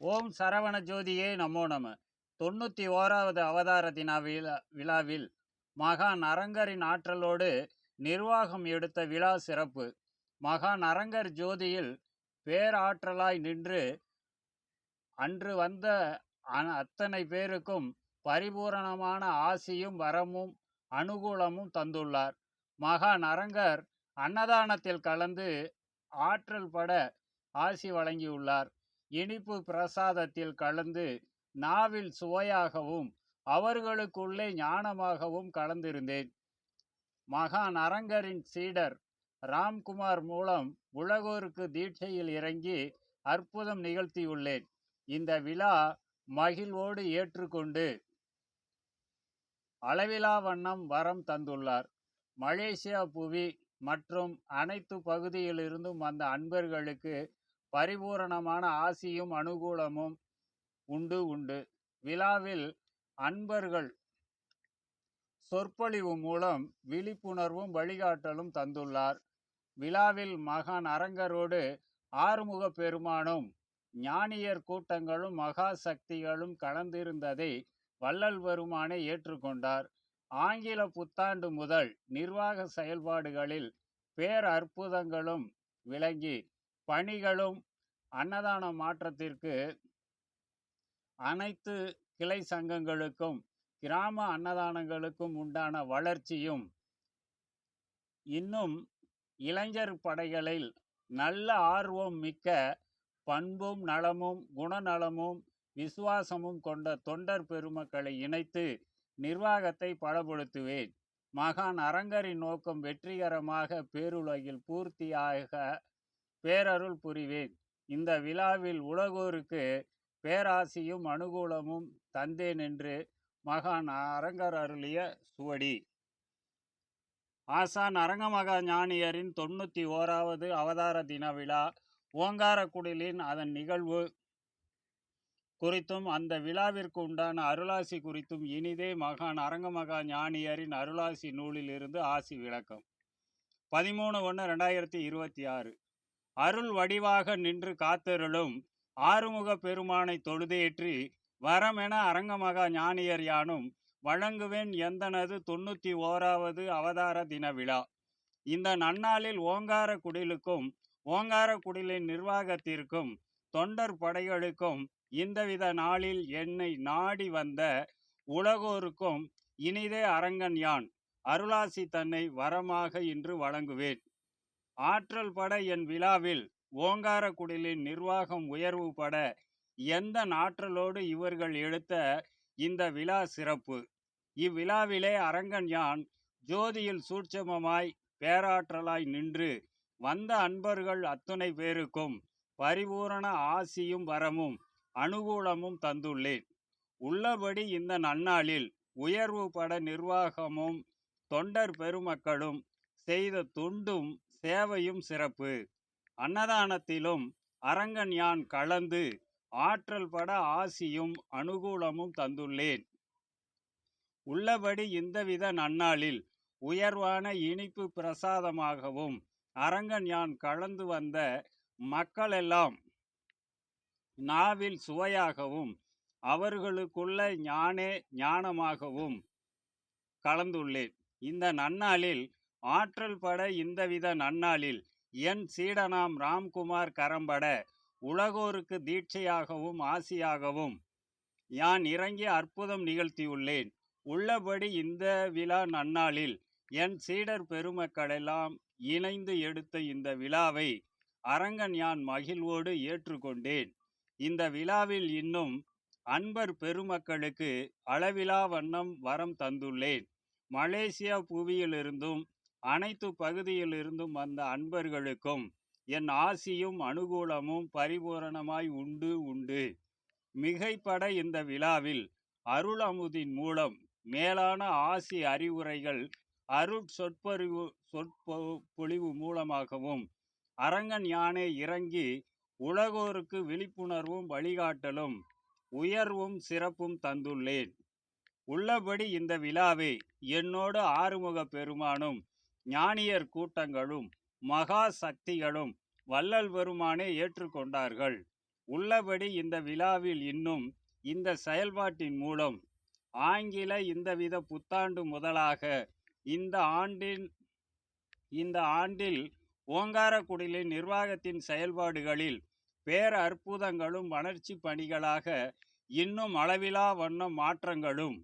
ஓம் சரவண ஜோதியே நமோ நம. தொண்ணூற்றி ஓராவது அவதார தின விழா விழாவில் மகான் அரங்கரின் ஆற்றலோடு நிர்வாகம் எடுத்த விழா சிறப்பு. மகான் அரங்கர் ஜோதியில் பேராற்றலாய் நின்று அன்று வந்த அ- அத்தனை பேருக்கும் பரிபூரணமான ஆசியும் வரமும் அனுகூலமும் தந்துள்ளார். மகான் அரங்கர் அன்னதானத்தில் கலந்து ஆற்றல் பட ஆசி வழங்கியுள்ளார். இனிப்பு பிரசாதத்தில் கலந்து நாவில் சுவையாகவும் அவர்களுக்குள்ளே ஞானமாகவும் கலந்திருந்தேன். மகான் அரங்கரின் சீடர் ராம்குமார் மூலம் உலகோருக்கு தீட்சையில் இறங்கி அற்புதம் நிகழ்த்தியுள்ளேன். இந்த விழா மகிழ்வோடு ஏற்றுக்கொண்டு அளவிலா வண்ணம் வரம் தந்துள்ளார். மலேசியா புவி மற்றும் அனைத்து பகுதியிலிருந்தும் வந்த அன்பர்களுக்கு பரிபூரணமான ஆசியும் அனுகூலமும் உண்டு உண்டு. விழாவில் அன்பர்கள் சொற்பொழிவு மூலம் விழிப்புணர்வும் வழிகாட்டலும் தந்துள்ளார். விழாவில் மகான் அரங்கரோடு ஆறுமுக பெருமானும் ஞானியர் கூட்டங்களும் மகா சக்திகளும் கலந்திருந்ததை வள்ளல் பெருமானை ஏற்றுக்கொண்டார் ஆங்கில புத்தாண்டு முதல் நிர்வாக செயல்பாடுகளில் பேர் அற்புதங்களும் விளங்கி பணிகளும் அன்னதான மாற்றத்திற்கு அனைத்து கிளை சங்கங்களுக்கும் கிராம அன்னதானங்களுக்கும் உண்டான வளர்ச்சியும் இன்னும் இளைஞர் படைகளில் நல்ல ஆர்வம் மிக்க பண்பும் நலமும் குணநலமும் விசுவாசமும் கொண்ட தொண்டர் பெருமக்களை இணைத்து நிர்வாகத்தை பலப்படுத்துவேன். மகான் அரங்கரின் நோக்கம் வெற்றிகரமாக பேருலகில் பூர்த்தியாக பேரருள் புரிவேன். இந்த விழாவில் உலகோருக்கு பேராசியும் அனுகூலமும் தந்தேன் என்று மகான் அரங்கர் அருளிய சுவடி. ஆசான் அரங்கமகா ஞானியரின் தொண்ணூற்றி ஓராவது அவதார தின விழா ஓங்காரக்குடிலின் அதன் நிகழ்வு குறித்தும் அந்த விழாவிற்கு உண்டான அருளாசி குறித்தும் இனிதே மகான் அரங்கமகா ஞானியரின் அருளாசி நூலில் இருந்து ஆசி விளக்கம். பதிமூணு ஒன்று ரெண்டாயிரத்தி இருபத்தி ஆறு. அருள் வடிவாக நின்று காத்தருளும் ஆறுமுக பெருமானை தொழுதேற்றி வரமென அரங்கமகா ஞானியர் யானும் வழங்குவேன் எந்தனது தொண்ணூற்றி ஓராவது அவதார தின விழா. இந்த நன்னாளில் ஓங்கார குடிலுக்கும் ஓங்கார குடிலின் நிர்வாகத்திற்கும் தொண்டர் படைகளுக்கும் இந்தவித நாளில் என்னை நாடி வந்த உலகோருக்கும் இனிதே அரங்கன் யான். அருளாசி தன்னை வரமாக இன்று வழங்குவேன். ஆற்றல் பட என் விழாவில் ஓங்காரக்குடிலின் நிர்வாகம் உயர்வு பட எந்த நாற்றலோடு இவர்கள் எடுத்த இந்த விழா சிறப்பு? இவ்விழாவிலே அரங்கன் யான் ஜோதியில் சூட்சமமாய் பேராற்றலாய் நின்று வந்த அன்பர்கள் அத்துணை பேருக்கும் பரிபூரண ஆசியும் வரமும் அனுகூலமும் தந்துள்ளேன். உள்ளபடி இந்த நன்னாளில் உயர்வு பட நிர்வாகமும் தொண்டர் பெருமக்களும் செய்த தொண்டும் சேவையும் சிறப்பு. அன்னதானத்திலும் அரங்கன் யான் கலந்து ஆற்றல் பட ஆசியும் அனுகூலமும் தந்துள்ளேன். உள்ளபடி இந்தவித நன்னாளில் உயர்வான இனிப்பு பிரசாதமாகவும் அரங்கன் யான் கலந்து வந்த மக்களெல்லாம் நாவில் சுவையாகவும் அவர்களுக்குள்ள ஞானே ஞானமாகவும் கலந்துள்ளேன். இந்த நன்னாளில் ஆற்றல் பட இந்தவித நன்னாளில் என் சீடனாம் ராம்குமார் கரம்பட உலகோருக்கு தீட்சையாகவும் ஆசியாகவும் யான் இறங்கி அற்புதம் நிகழ்த்தியுள்ளேன். உள்ளபடி இந்த விழா நன்னாளில் என் சீடர் பெருமக்களெல்லாம் இணைந்து எடுத்த இந்த விழாவை அரங்கன் யான் மகிழ்வோடு ஏற்றுக்கொண்டேன். இந்த விழாவில் இன்னும் அன்பர் பெருமக்களுக்கு அளவிலா வண்ணம் வரம் தந்துள்ளேன். மலேசியா புவியிலிருந்தும் அனைத்து பகுதியிலிருந்தும் வந்த அன்பர்களுக்கும் என் ஆசியும் அனுகூலமும் பரிபூரணமாய் உண்டு உண்டு. மிகைப்பட இந்த விழாவில் அருளமுதின் மூலம் மேலான ஆசி அறிவுரைகள் அருட் சொற்பொழிவு சொற்பொ பொழிவு மூலமாகவும் அரங்கன் யானை இறங்கி உலகோருக்கு விழிப்புணர்வும் வழிகாட்டலும் உயர்வும் சிறப்பும் தந்துள்ளேன். உள்ளபடி இந்த விழாவை என்னோடு ஆறுமுக பெருமானும் ஞானியர் கூட்டங்களும் மகா சக்திகளும் வள்ளல் பெருமானே ஏற்றுக்கொண்டார்கள் உள்ளபடி இந்த விழாவில் இன்னும் இந்த செயல்பாட்டின் மூலம் ஆங்கில இந்தவித புத்தாண்டு முதலாக இந்த ஆண்டின் இந்த ஆண்டில் ஓங்காரக்குடிலின் நிர்வாகத்தின் செயல்பாடுகளில் பேர அற்புதங்களும் வளர்ச்சி பணிகளாக இன்னும் அளவிலா வண்ண மாற்றங்களும்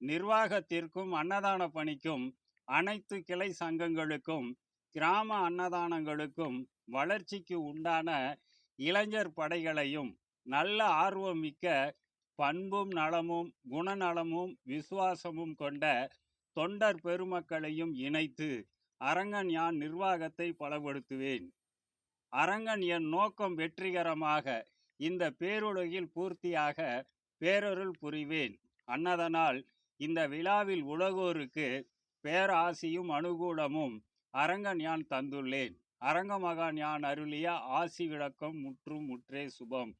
நிர்வாகத்திற்கும் அன்னதான பணிக்கும் அனைத்து கிளை சங்கங்களுக்கும் கிராம அன்னதானங்களுக்கும் வளர்ச்சிக்கு உண்டான இளைஞர் படைகளையும் நல்ல ஆர்வம் மிக்க பண்பும் நலமும் குணநலமும் விசுவாசமும் கொண்ட தொண்டர் பெருமக்களையும் இணைத்து அரங்கன் யான் நிர்வாகத்தை பலப்படுத்துவேன். அரங்கன் என் நோக்கம் வெற்றிகரமாக இந்த பேருலகில் பூர்த்தியாக பேரருள் புரிவேன். அன்னதனால் இந்த விழாவில் உலகோருக்கு பேராசியும் அனுகூலமும் அரங்கன் யான் தந்துள்ளேன். அரங்கமகான் யான் அருளிய ஆசி விளக்கம் முற்றும் முற்றே சுபம்.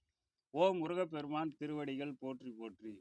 ஓம் முருகப்பெருமான் திருவடிகள் போற்றி போற்றி.